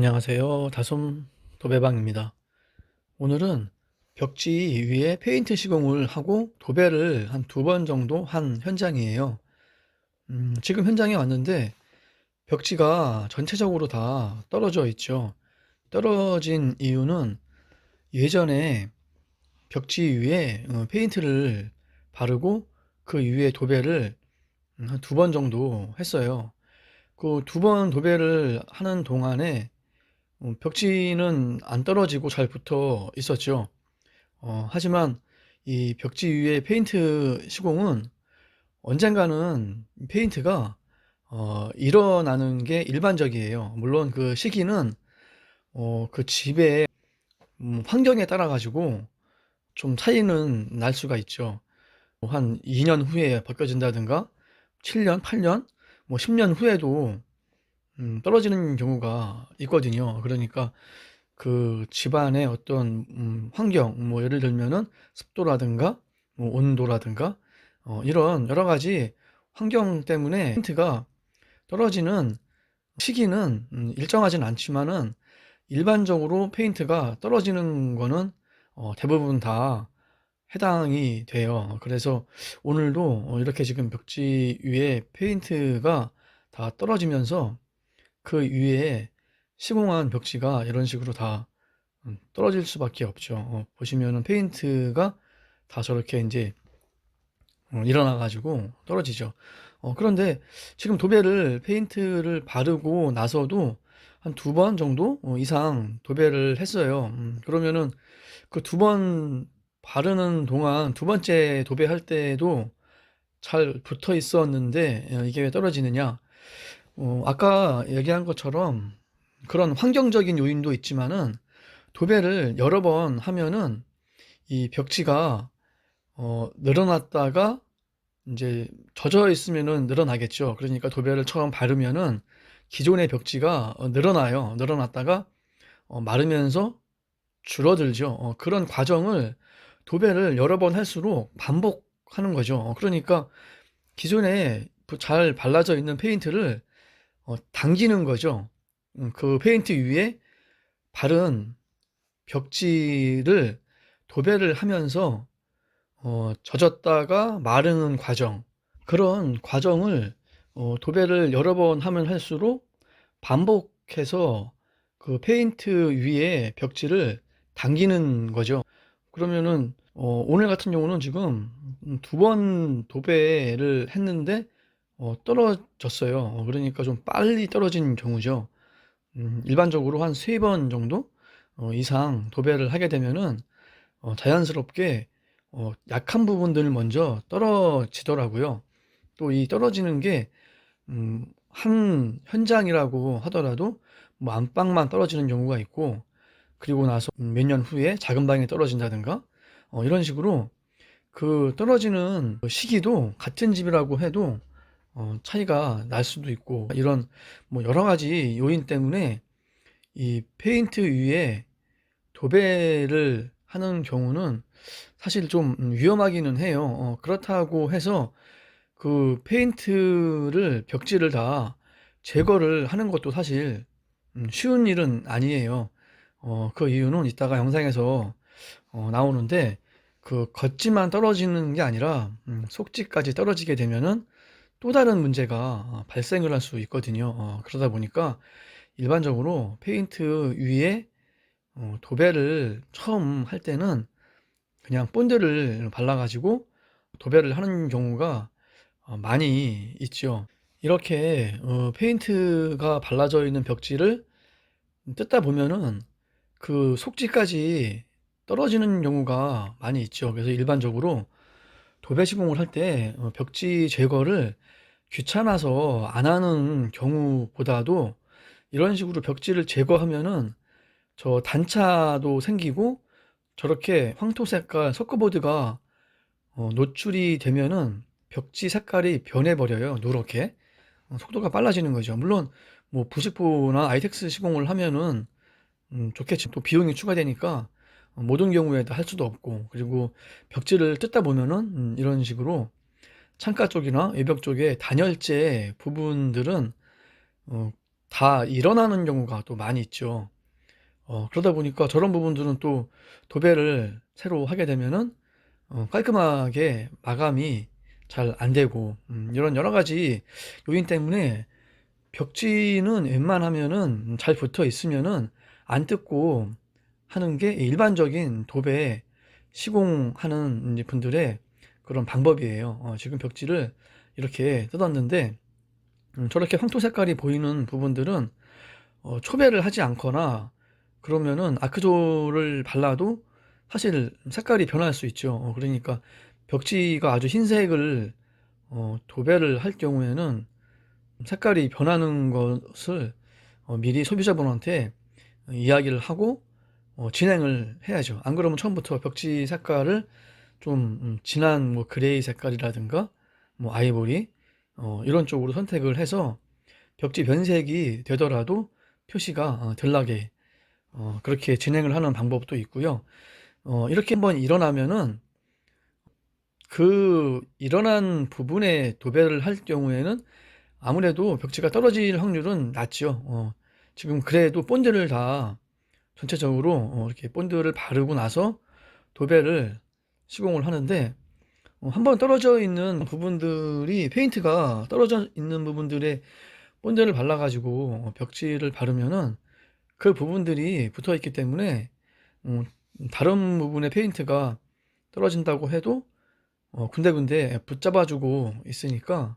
안녕하세요. 다솜 도배방입니다. 오늘은 벽지 위에 페인트 시공을 하고 도배를 한 두 번 정도 한 현장이에요. 음, 지금 현장에 왔는데 벽지가 전체적으로 다 떨어져 있죠. 떨어진 이유는 예전에 벽지 위에 어, 페인트를 바르고 그 위에 도배를 한 두 번 정도 했어요. 그 두 번 도배를 하는 동안에 어, 벽지는 안 떨어지고 잘 붙어 있었죠. 어, 하지만 이 벽지 위에 페인트 시공은 언젠가는 페인트가 어, 일어나는 게 일반적이에요. 물론 그 시기는 어, 그 집의 음, 환경에 따라 가지고 좀 차이는 날 수가 있죠. 뭐한 2년 후에 벗겨진다든가 7년, 8년, 뭐 10년 후에도 음, 떨어지는 경우가 있거든요. 그러니까 그 집안의 어떤 음, 환경, 뭐 예를 들면은 습도라든가 뭐 온도라든가 어, 이런 여러 가지 환경 때문에 페인트가 떨어지는 시기는 음, 일정하진 않지만은 일반적으로 페인트가 떨어지는 거는 어, 대부분 다 해당이 돼요. 그래서 오늘도 어, 이렇게 지금 벽지 위에 페인트가 다 떨어지면서 그 위에 시공한 벽지가 이런 식으로 다 음, 떨어질 수밖에 없죠. 어, 보시면은 페인트가 다 저렇게 이제 어, 일어나 가지고 떨어지죠. 어, 그런데 지금 도배를 페인트를 바르고 나서도 한 두 번 정도 어, 이상 도배를 했어요. 음, 그러면은 그 두 번 바르는 동안 두 번째 도배할 때도 잘 붙어 있었는데 어, 이게 왜 떨어지느냐? 어, 아까 얘기한 것처럼 그런 환경적인 요인도 있지만은 도배를 여러 번 하면은 이 벽지가 어, 늘어났다가 이제 젖어 있으면은 늘어나겠죠. 그러니까 도배를 처음 바르면은 기존의 벽지가 어, 늘어나요. 늘어났다가 어, 마르면서 줄어들죠. 어, 그런 과정을 도배를 여러 번 할수록 반복하는 거죠. 어, 그러니까 기존에 잘 발라져 있는 페인트를 어, 당기는 거죠. 음, 그 페인트 위에 바른 벽지를 도배를 하면서 어, 젖었다가 마르는 과정 그런 과정을 어, 도배를 여러 번 하면 할수록 반복해서 그 페인트 위에 벽지를 당기는 거죠. 그러면은 어, 오늘 같은 경우는 지금 두 번 도배를 했는데 어, 떨어졌어요. 어, 그러니까 좀 빨리 떨어진 경우죠. 음, 일반적으로 한 세 번 정도 어, 이상 도배를 하게 되면은 어, 자연스럽게 어, 약한 부분들 먼저 떨어지더라고요. 또 이 떨어지는 게, 음, 한 현장이라고 하더라도 뭐 안방만 떨어지는 경우가 있고, 그리고 나서 몇 년 후에 작은 방에 떨어진다든가, 어, 이런 식으로 그 떨어지는 시기도 같은 집이라고 해도 어, 차이가 날 수도 있고 이런 뭐 여러 가지 요인 때문에 이 페인트 위에 도배를 하는 경우는 사실 좀 위험하기는 해요. 어, 그렇다고 해서 그 페인트를 벽지를 다 제거를 하는 것도 사실 음, 쉬운 일은 아니에요. 어, 그 이유는 이따가 영상에서 어, 나오는데 그 겉지만 떨어지는 게 아니라 음, 속지까지 떨어지게 되면은 또 다른 문제가 발생을 할 수 있거든요. 어, 그러다 보니까 일반적으로 페인트 위에 어, 도배를 처음 할 때는 그냥 본드를 발라가지고 도배를 하는 경우가 어, 많이 있죠. 이렇게 어, 페인트가 발라져 있는 벽지를 뜯다 보면은 그 속지까지 떨어지는 경우가 많이 있죠. 그래서 일반적으로 도배 시공을 할때 어, 벽지 제거를 귀찮아서 안 하는 경우보다도 이런 식으로 벽지를 제거하면은 저 단차도 생기고 저렇게 황토 색깔 서커보드가 어, 노출이 되면은 벽지 색깔이 변해버려요. 누렇게. 어, 속도가 빨라지는 거죠. 물론 뭐 부식포나 아이텍스 시공을 하면은 음, 좋겠지. 또 비용이 추가되니까 어, 모든 경우에 다 할 수도 없고 그리고 벽지를 뜯다 보면은 음, 이런 식으로 창가 쪽이나 외벽 쪽에 단열재 부분들은 어, 다 일어나는 경우가 또 많이 있죠. 어, 그러다 보니까 저런 부분들은 또 도배를 새로 하게 되면은 어, 깔끔하게 마감이 잘 안 되고 음, 이런 여러 가지 요인 때문에 벽지는 웬만하면은 잘 붙어 있으면은 안 뜯고 하는 게 일반적인 도배 시공하는 분들의 그런 방법이에요. 어, 지금 벽지를 이렇게 뜯었는데 음, 저렇게 황토 색깔이 보이는 부분들은 어, 초배를 하지 않거나 그러면은 아크조를 발라도 사실 색깔이 변할 수 있죠. 어, 그러니까 벽지가 아주 흰색을 어, 도배를 할 경우에는 색깔이 변하는 것을 어, 미리 소비자분한테 이야기를 하고 어, 진행을 해야죠. 안 그러면 처음부터 벽지 색깔을 좀 음, 진한 뭐 그레이 색깔이라든가 뭐 아이보리 어, 이런 쪽으로 선택을 해서 벽지 변색이 되더라도 표시가 어, 덜 나게 어, 그렇게 진행을 하는 방법도 있고요. 어, 이렇게 한번 일어나면은 그 일어난 부분에 도배를 할 경우에는 아무래도 벽지가 떨어질 확률은 낮죠. 어, 지금 그래도 본드를 다 전체적으로 어, 이렇게 본드를 바르고 나서 도배를 시공을 하는데 어, 한번 떨어져 있는 부분들이 페인트가 떨어져 있는 부분들에 본드를 발라가지고 어, 벽지를 바르면은 그 부분들이 붙어 있기 때문에 어, 다른 부분의 페인트가 떨어진다고 해도 어, 군데군데 붙잡아주고 있으니까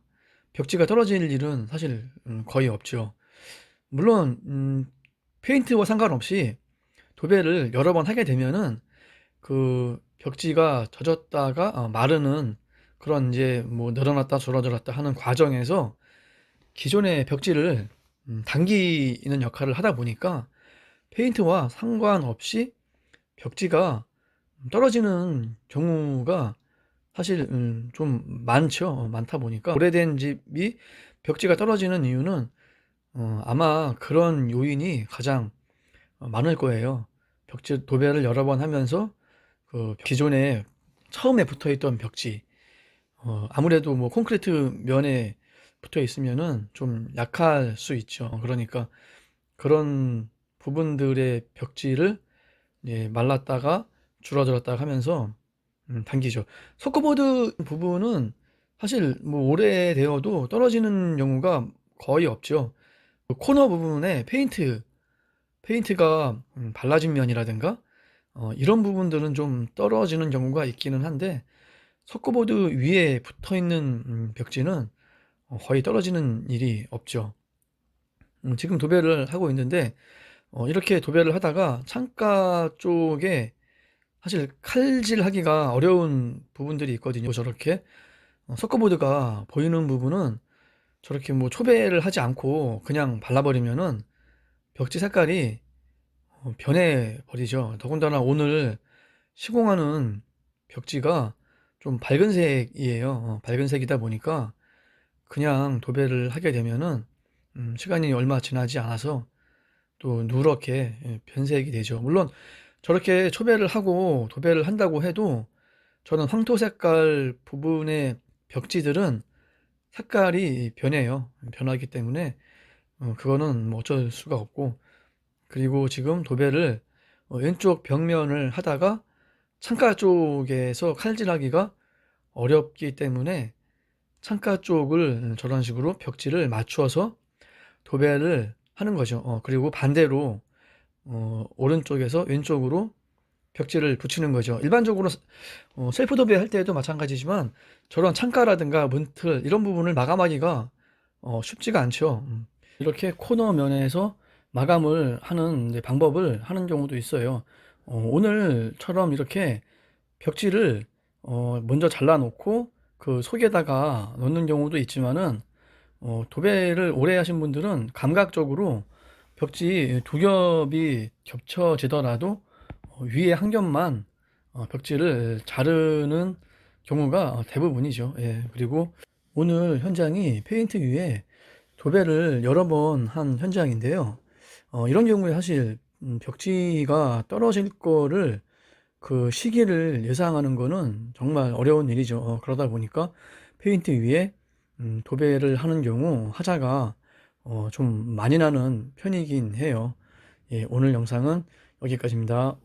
벽지가 떨어질 일은 사실 음, 거의 없죠. 물론 음, 페인트와 상관없이 도배를 여러 번 하게 되면은 그 벽지가 젖었다가 어, 마르는 그런 이제 뭐 늘어났다 줄어들었다 하는 과정에서 기존의 벽지를 음, 당기는 역할을 하다 보니까 페인트와 상관없이 벽지가 떨어지는 경우가 사실 음, 좀 많죠. 어, 많다 보니까 오래된 집이 벽지가 떨어지는 이유는 어, 아마 그런 요인이 가장 어, 많을 거예요. 벽지 도배를 여러 번 하면서 그 기존에 처음에 붙어 있던 벽지 어, 아무래도 뭐 콘크리트 면에 붙어 있으면은 좀 약할 수 있죠. 그러니까 그런 부분들의 벽지를 이제 말랐다가 줄어들었다가 하면서 음, 당기죠. 소크보드 부분은 사실 뭐 오래되어도 떨어지는 경우가 거의 없죠. 그 코너 부분에 페인트, 페인트가 음, 발라진 면이라든가 어, 이런 부분들은 좀 떨어지는 경우가 있기는 한데 석고보드 위에 붙어 있는 음, 벽지는 어, 거의 떨어지는 일이 없죠. 음, 지금 도배를 하고 있는데 어, 이렇게 도배를 하다가 창가 쪽에 사실 칼질하기가 어려운 부분들이 있거든요. 저렇게 어, 석고보드가 보이는 부분은 저렇게 뭐 초배를 하지 않고 그냥 발라버리면은 벽지 색깔이 어, 변해 버리죠. 더군다나 오늘 시공하는 벽지가 좀 밝은 색이에요. 어, 밝은 색이다 보니까 그냥 도배를 하게 되면은 음, 시간이 얼마 지나지 않아서 또 누렇게 예, 변색이 되죠. 물론 저렇게 초배를 하고 도배를 한다고 해도 저는 황토 색깔 부분의 벽지들은 색깔이 변해요. 변하기 때문에 어, 그거는 뭐 어쩔 수가 없고 그리고 지금 도배를 어, 왼쪽 벽면을 하다가 창가 쪽에서 칼질하기가 어렵기 때문에 창가 쪽을 저런 식으로 벽지를 맞추어서 도배를 하는 거죠. 어, 그리고 반대로 어, 오른쪽에서 왼쪽으로 벽지를 붙이는 거죠. 일반적으로 어, 셀프 도배 할 때도 마찬가지지만 저런 창가라든가 문틀 이런 부분을 마감하기가 어, 쉽지가 않죠. 음. 이렇게 코너 면에서 마감을 하는 방법을 하는 경우도 있어요. 어, 오늘처럼 이렇게 벽지를 어, 먼저 잘라놓고 그 속에다가 넣는 경우도 있지만은 어, 도배를 오래 하신 분들은 감각적으로 벽지 두 겹이 겹쳐지더라도 어, 위에 한 겹만 어, 벽지를 자르는 경우가 대부분이죠. 예, 그리고 오늘 현장이 페인트 위에 도배를 여러 번 한 현장인데요. 어, 이런 경우에 사실 음, 벽지가 떨어질 거를 그 시기를 예상하는 거는 정말 어려운 일이죠. 어, 그러다 보니까 페인트 위에 음, 도배를 하는 경우 하자가 어, 좀 많이 나는 편이긴 해요. 예, 오늘 영상은 여기까지입니다.